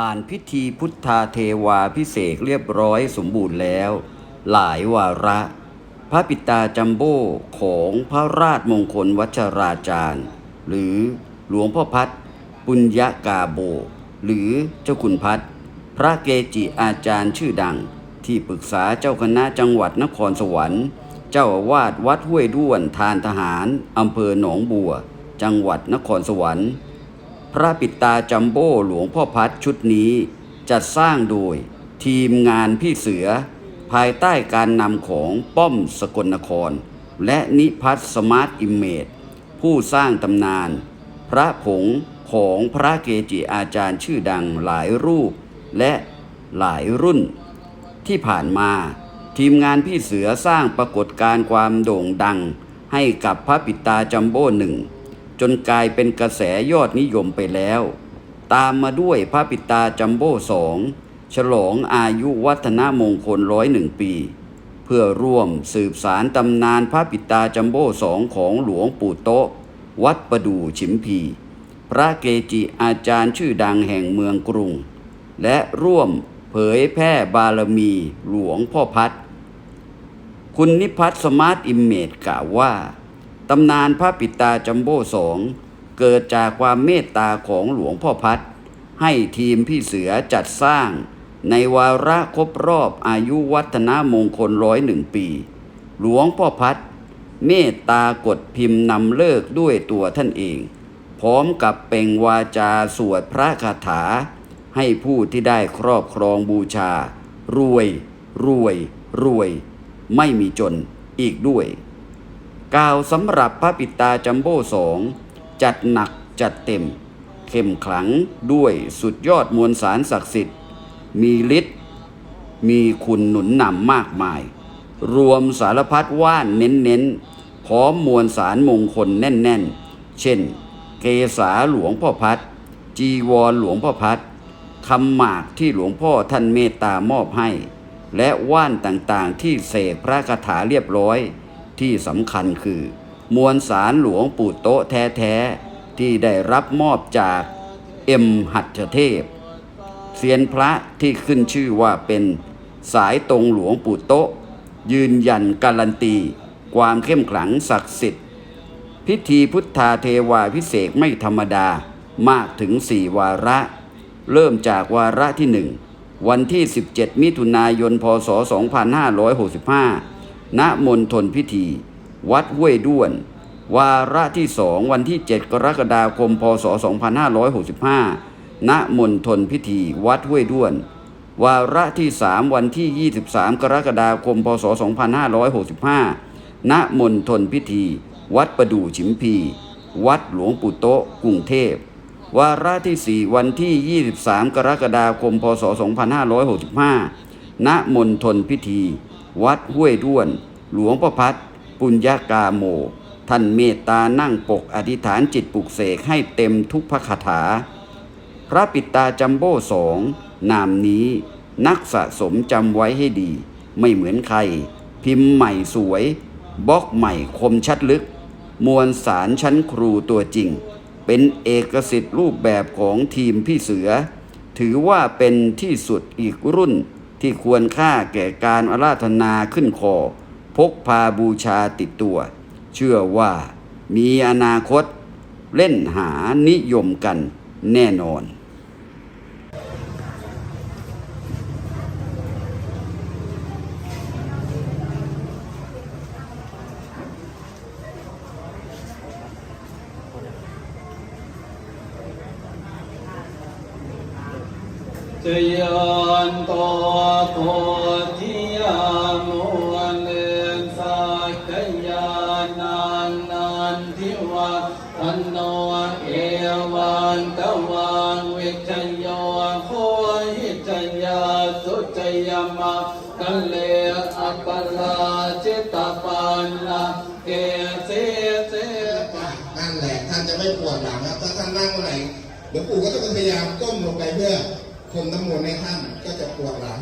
ผ่านพิธีพุทธาเทวาพิเศษเรียบร้อยสมบูรณ์แล้ว หลายวาระ พระปิตาจัมโบ้ของพระราชมงคลวัชราจารย์ หรือหลวงพ่อพัดปุญญากาโบ หรือเจ้าคุณพัดพระเกจิอาจารย์ชื่อดัง ที่ปรึกษาเจ้าคณะจังหวัดนครสวรรค์ เจ้าอาวาสวัดห้วยด้วนทานทหารอำเภอหนองบัว จังหวัดนครสวรรค์ พระปิตาจัมโบ้หลวงพ่อพัดชุดนี้ จัดสร้างโดยทีมงานพี่เสือ ภายใต้การนำของป้อมสกลนคร และนิพัฒน์สมาร์ทอิมเมจผู้สร้างตำนาน พระผงของพระเกจิอาจารย์ชื่อดังหลายรูป และหลายรุ่น ที่ผ่านมาทีมงานพี่เสือสร้างปรากฏการณ์ความโด่งดัง ให้กับพระปิตาจัมโบ้หนึ่ง จนกลายเป็นกระแสยอดนิยมไปแล้ว ตามมาด้วยพระปิตาจัมโบ้สองฉลองอายุวัฒนมงคลร้อยหนึ่งปี เพื่อร่วมสืบสารตำนานพระปิตาจัมโบ้สองของหลวงปู่โตะวัดประดู่ฉิมพี พระเกจิอาจารย์ชื่อดังแห่งเมืองกรุง และร่วมเผยแพร่บารมีหลวงพ่อพัด คุณนิพัฒน์สมาร์ทอิมเมจกล่าวว่า ตำนานพระปิตาจัมโบ้สองเกิดจากความเมตตาของหลวงพ่อพัด ให้ทีมพี่เสือจัดสร้าง ในวาระครบรอบอายุวัฒนมงคลร้อยหนึ่งปี หลวงพ่อพัด เมตตากดพิมพ์นำเลิกด้วยตัวท่านเอง พร้อมกับเป่งวาจาสวดพระคาถา ให้ผู้ที่ได้ครอบครองบูชา รวย รวย รวย ไม่มีจนอีกด้วย กล่าวสำหรับพระปิตาจัมโบ้สองจัดหนักจัดเต็ม เข้มขลังด้วยสุดยอดมวลสารศักดิ์สิทธิ์ มีฤทธิ์มีคุณหนุนนำมากมาย รวมสารพัดว่านเน้นๆ พร้อมมวลสารมงคลแน่นๆ เช่น เกษาหลวงพ่อพัด จีวรหลวงพ่อพัดคำหมากที่หลวงพ่อท่านเมตตามอบให้ และว่านต่างๆที่เสกพระคาถาเรียบร้อย ที่สำคัญคือ มวลสารหลวงปู่โตะแท้ๆ ที่ได้รับมอบจากเอ็มหัตถเทพเซียนพระที่ขึ้นชื่อว่าเป็นสายตรงหลวงปู่โตะยืนยันการันตี ความเข้มขลังศักดิ์สิทธิ์ พิธีพุทธาเทวาพิเศษไม่ธรรมดามากถึงสี่วาระ เริ่มจากวาระที่หนึ่งวันที่ 17 มิถุนายน พศ 2565 ณมณฑลพิธี วัดห้วยด้วน วาระที่สองวันที่ 7 กรกฎาคม พศ 2565 ณมณฑลพิธี วัดห้วยด้วน วาระที่สามวันที่ 23 กรกฎาคม พศ 2565 ณมณฑลพิธี วัดประดู่ฉิมพี วัดหลวงปู่โตะกรุงเทพ วาระที่ 4 วันที่ 23 กรกฎาคม พศ 2565 ณมณฑลพิธี วัดห้วยด้วน หลวงพ่อพัดปุญญากาโม ท่านเมตตานั่งปกอธิษฐานจิตปลุกเสกให้เต็มทุกพระคาถา พระปิตาจัมโบ้สองนามนี้นักสะสมจำไว้ให้ดี ไม่เหมือนใคร พิมพ์ใหม่สวยบล็อกใหม่คมชัดลึก มวลสารชั้นครูตัวจริง เป็นเอกสิทธิ์รูปแบบของทีมพี่เสือ ถือว่าเป็นที่สุดอีกรุ่น ที่ควรค่าแก่การอาราธนาขึ้นคอ พกพาบูชาติดตัว เชื่อว่ามีอนาคตเล่นหานิยมกันแน่นอน จยันโตโพธิยามวันเลนสักยานันนันทิวัฒโนเอวันตวังวิจโยโคหิจยาสุจยมากัลเลอัปปลาจิตตปันนาเกเสเสนั่นแหละท่านจะไม่ปวดหลังครับถ้าท่านนั่งเมื่อไหร่หลวงปู่ก็จะพยายามก้มลงไปเพื่อ พรมน้ำมนต์ให้ท่านก็จะปวดหลัง